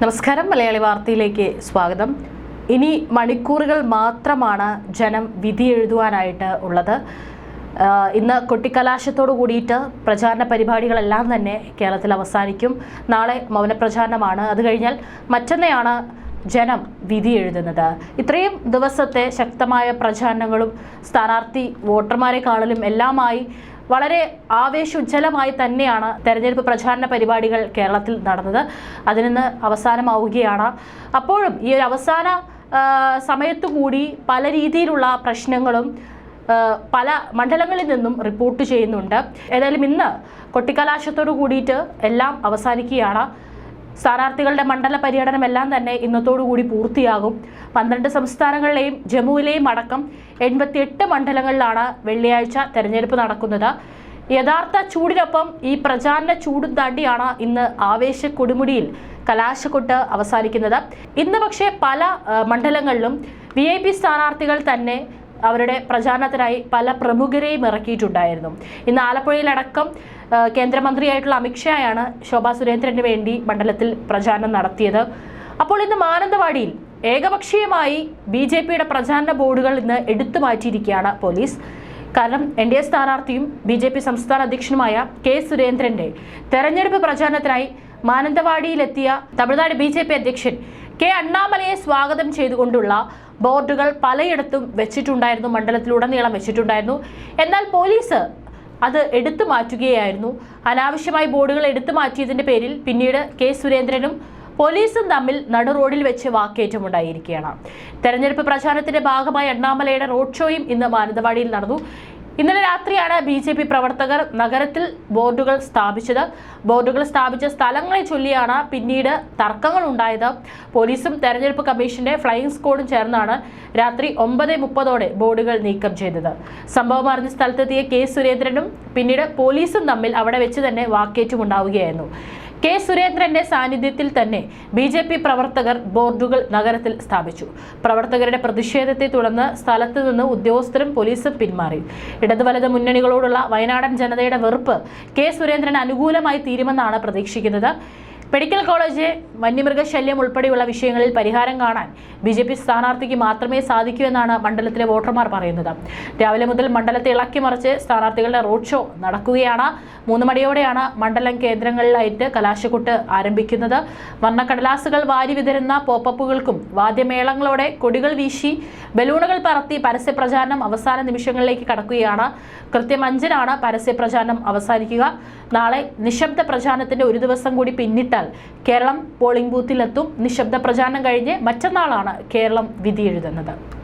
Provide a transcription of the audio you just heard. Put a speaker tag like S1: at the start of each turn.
S1: നമസ്കാരം മലയാളി വാർത്തയിലേക്ക് സ്വാഗതം. ഇനി മണിക്കൂറുകൾ മാത്രമാണ് ജനം വിധി എഴുതുവാനായിട്ട് ഉള്ളത്. ഇന്ന് കൊട്ടിക്കലാശത്തോടു കൂടിയിട്ട് പ്രചാരണ പരിപാടികളെല്ലാം തന്നെ കേരളത്തിൽ അവസാനിക്കും. നാളെ മൗനപ്രചാരണമാണ്. അത് കഴിഞ്ഞാൽ മറ്റന്നെയാണ് ജനം വിധി എഴുതുന്നത്. ഇത്രയും ദിവസത്തെ ശക്തമായ പ്രചാരണങ്ങളും സ്ഥാനാർത്ഥി വോട്ടർമാരെ കാണലും എല്ലാമായി വളരെ ആവേശോജ്ജലമായി തന്നെയാണ് തെരഞ്ഞെടുപ്പ് പ്രചാരണ പരിപാടികൾ കേരളത്തിൽ നടന്നത്. അതിനിന്ന് അവസാനമാവുകയാണ്. അപ്പോഴും ഈ ഒരു അവസാന സമയത്തുകൂടി സമയത്തു കൂടി പല രീതിയിലുള്ള പ്രശ്നങ്ങളും പല മണ്ഡലങ്ങളിൽ നിന്നും റിപ്പോർട്ട് ചെയ്യുന്നുണ്ട്. ഏതായാലും ഇന്ന് കൊട്ടിക്കലാശത്തോടു കൂടിയിട്ട് എല്ലാം അവസാനിക്കുകയാണ്. സ്ഥാനാർത്ഥികളുടെ മണ്ഡല പര്യടനം എല്ലാം തന്നെ ഇന്നത്തോടുകൂടി പൂർത്തിയാകും. പന്ത്രണ്ട് സംസ്ഥാനങ്ങളിലെയും ജമ്മുവിലെയും അടക്കം എൺപത്തിയെട്ട് മണ്ഡലങ്ങളിലാണ് വെള്ളിയാഴ്ച തെരഞ്ഞെടുപ്പ് നടക്കുന്നത്. യഥാർത്ഥ ചൂടിനൊപ്പം ഈ പ്രചാരണ ചൂടും താണ്ടിയാണ് ഇന്ന് ആവേശ കൊടുമുടിയിൽ കലാശക്കൊട്ട് അവസാനിക്കുന്നത്. ഇന്ന് പക്ഷേ പല മണ്ഡലങ്ങളിലും വി ഐ പി സ്ഥാനാർത്ഥികൾ തന്നെ അവരുടെ പ്രചാരണത്തിനായി പല പ്രമുഖരെയും ഇറക്കിയിട്ടുണ്ടായിരുന്നു. ഇന്ന് ആലപ്പുഴയിലടക്കം കേന്ദ്രമന്ത്രിയായിട്ടുള്ള അമിത്ഷായാണ് ശോഭാ സുരേന്ദ്രന് വേണ്ടി മണ്ഡലത്തിൽ പ്രചാരണം നടത്തിയത്. അപ്പോൾ ഇന്ന് മാനന്തവാടിയിൽ ഏകപക്ഷീയമായി ബി ജെ പിയുടെ പ്രചാരണ ബോർഡുകൾ ഇന്ന് എടുത്തു മാറ്റിയിരിക്കുകയാണ് പോലീസ്. കാരണം എൻ ഡി എ സ്ഥാനാർത്ഥിയും ബി ജെ പി സംസ്ഥാന അധ്യക്ഷനുമായ കെ സുരേന്ദ്രന്റെ തെരഞ്ഞെടുപ്പ് പ്രചാരണത്തിനായി മാനന്തവാടിയിലെത്തിയ തമിഴ്നാട് ബി ജെ പി അധ്യക്ഷൻ കെ അണ്ണാമലയെ സ്വാഗതം ചെയ്തുകൊണ്ടുള്ള ബോർഡുകൾ പലയിടത്തും വെച്ചിട്ടുണ്ടായിരുന്നു മണ്ഡലത്തിലുടനീളം വെച്ചിട്ടുണ്ടായിരുന്നു. എന്നാൽ പോലീസ് അത് എടുത്തു മാറ്റുകയായിരുന്നു. അനാവശ്യമായി ബോർഡുകൾ എടുത്തു മാറ്റിയതിന്റെ പേരിൽ പിന്നീട് കെ. സുരേന്ദ്രനും പോലീസും തമ്മിൽ നടു റോഡിൽ വെച്ച് വാക്കേറ്റമുണ്ടായിരിക്കുകയാണ്. തെരഞ്ഞെടുപ്പ് പ്രചാരണത്തിന്റെ ഭാഗമായി അണ്ണാമലയുടെ റോഡ് ഷോയും ഇന്ന് മാനന്തവാടിയിൽ നടന്നു. ഇന്നലെ രാത്രിയാണ് ബി ജെ പി പ്രവർത്തകർ നഗരത്തിൽ ബോർഡുകൾ സ്ഥാപിച്ചത്. ബോർഡുകൾ സ്ഥാപിച്ച സ്ഥലങ്ങളെ ചൊല്ലിയാണ് പിന്നീട് തർക്കങ്ങൾ ഉണ്ടായത് പോലീസും തെരഞ്ഞെടുപ്പ് കമ്മീഷന്റെ ഫ്ലൈയിങ് സ്ക്വാഡും ചേർന്നാണ് രാത്രി ഒമ്പത് മുപ്പതോടെ ബോർഡുകൾ നീക്കം ചെയ്തത്. സംഭവം അറിഞ്ഞ സ്ഥലത്തെത്തിയ കെ സുരേന്ദ്രനും പിന്നീട് പോലീസും തമ്മിൽ അവിടെ വെച്ച് തന്നെ വാക്കേറ്റമുണ്ടാവുകയായിരുന്നു. കെ സുരേന്ദ്രന്റെ സാന്നിധ്യത്തിൽ തന്നെ ബി ജെ പി പ്രവർത്തകർ ബോർഡുകൾ നഗരത്തിൽ സ്ഥാപിച്ചു. പ്രവർത്തകരുടെ പ്രതിഷേധത്തെ തുടർന്ന് സ്ഥലത്ത് നിന്ന് ഉദ്യോഗസ്ഥരും പോലീസും പിന്മാറി. ഇടതുവലത് മുന്നണികളോടുള്ള വയനാടൻ ജനതയുടെ വെറുപ്പ് കെ സുരേന്ദ്രൻ അനുകൂലമായി തീരുമെന്നാണ് പ്രതീക്ഷിക്കുന്നത്. മെഡിക്കൽ കോളേജ് വന്യമൃഗശല്യം ഉൾപ്പെടെയുള്ള വിഷയങ്ങളിൽ പരിഹാരം കാണാൻ ബി ജെ പി സ്ഥാനാർത്ഥിക്ക് മാത്രമേ സാധിക്കൂ എന്നാണ് മണ്ഡലത്തിലെ വോട്ടർമാർ പറയുന്നത്. രാവിലെ മുതൽ മണ്ഡലത്തെ ഇളക്കി മറിച്ച് സ്ഥാനാർത്ഥികളുടെ റോഡ് ഷോ നടക്കുകയാണ്. മൂന്ന് മണിയോടെയാണ് മണ്ഡലം കേന്ദ്രങ്ങളിലായിട്ട് കലാശക്കൊട്ട് ആരംഭിക്കുന്നത്. വർണക്കടലാസുകൾ വാരി വിതരുന്ന പോപ്പപ്പുകൾക്കും വാദ്യമേളങ്ങളോടെ കൊടികൾ വീശി ബലൂണുകൾ പറത്തി പരസ്യ പ്രചാരണം അവസാന നിമിഷങ്ങളിലേക്ക് കടക്കുകയാണ്. കൃത്യം അഞ്ചിനാണ് പരസ്യ പ്രചാരണം അവസാനിക്കുക. നാളെ നിശബ്ദ പ്രചാരണത്തിന്റെ ഒരു ദിവസം കൂടി പിന്നിട്ടാൽ കേരളം പോളിംഗ് ബൂത്തിലെത്തും. നിശബ്ദ പ്രചാരണം കഴിഞ്ഞ് മറ്റന്നാളാണ് കേരളം വിധി എഴുതുന്നത്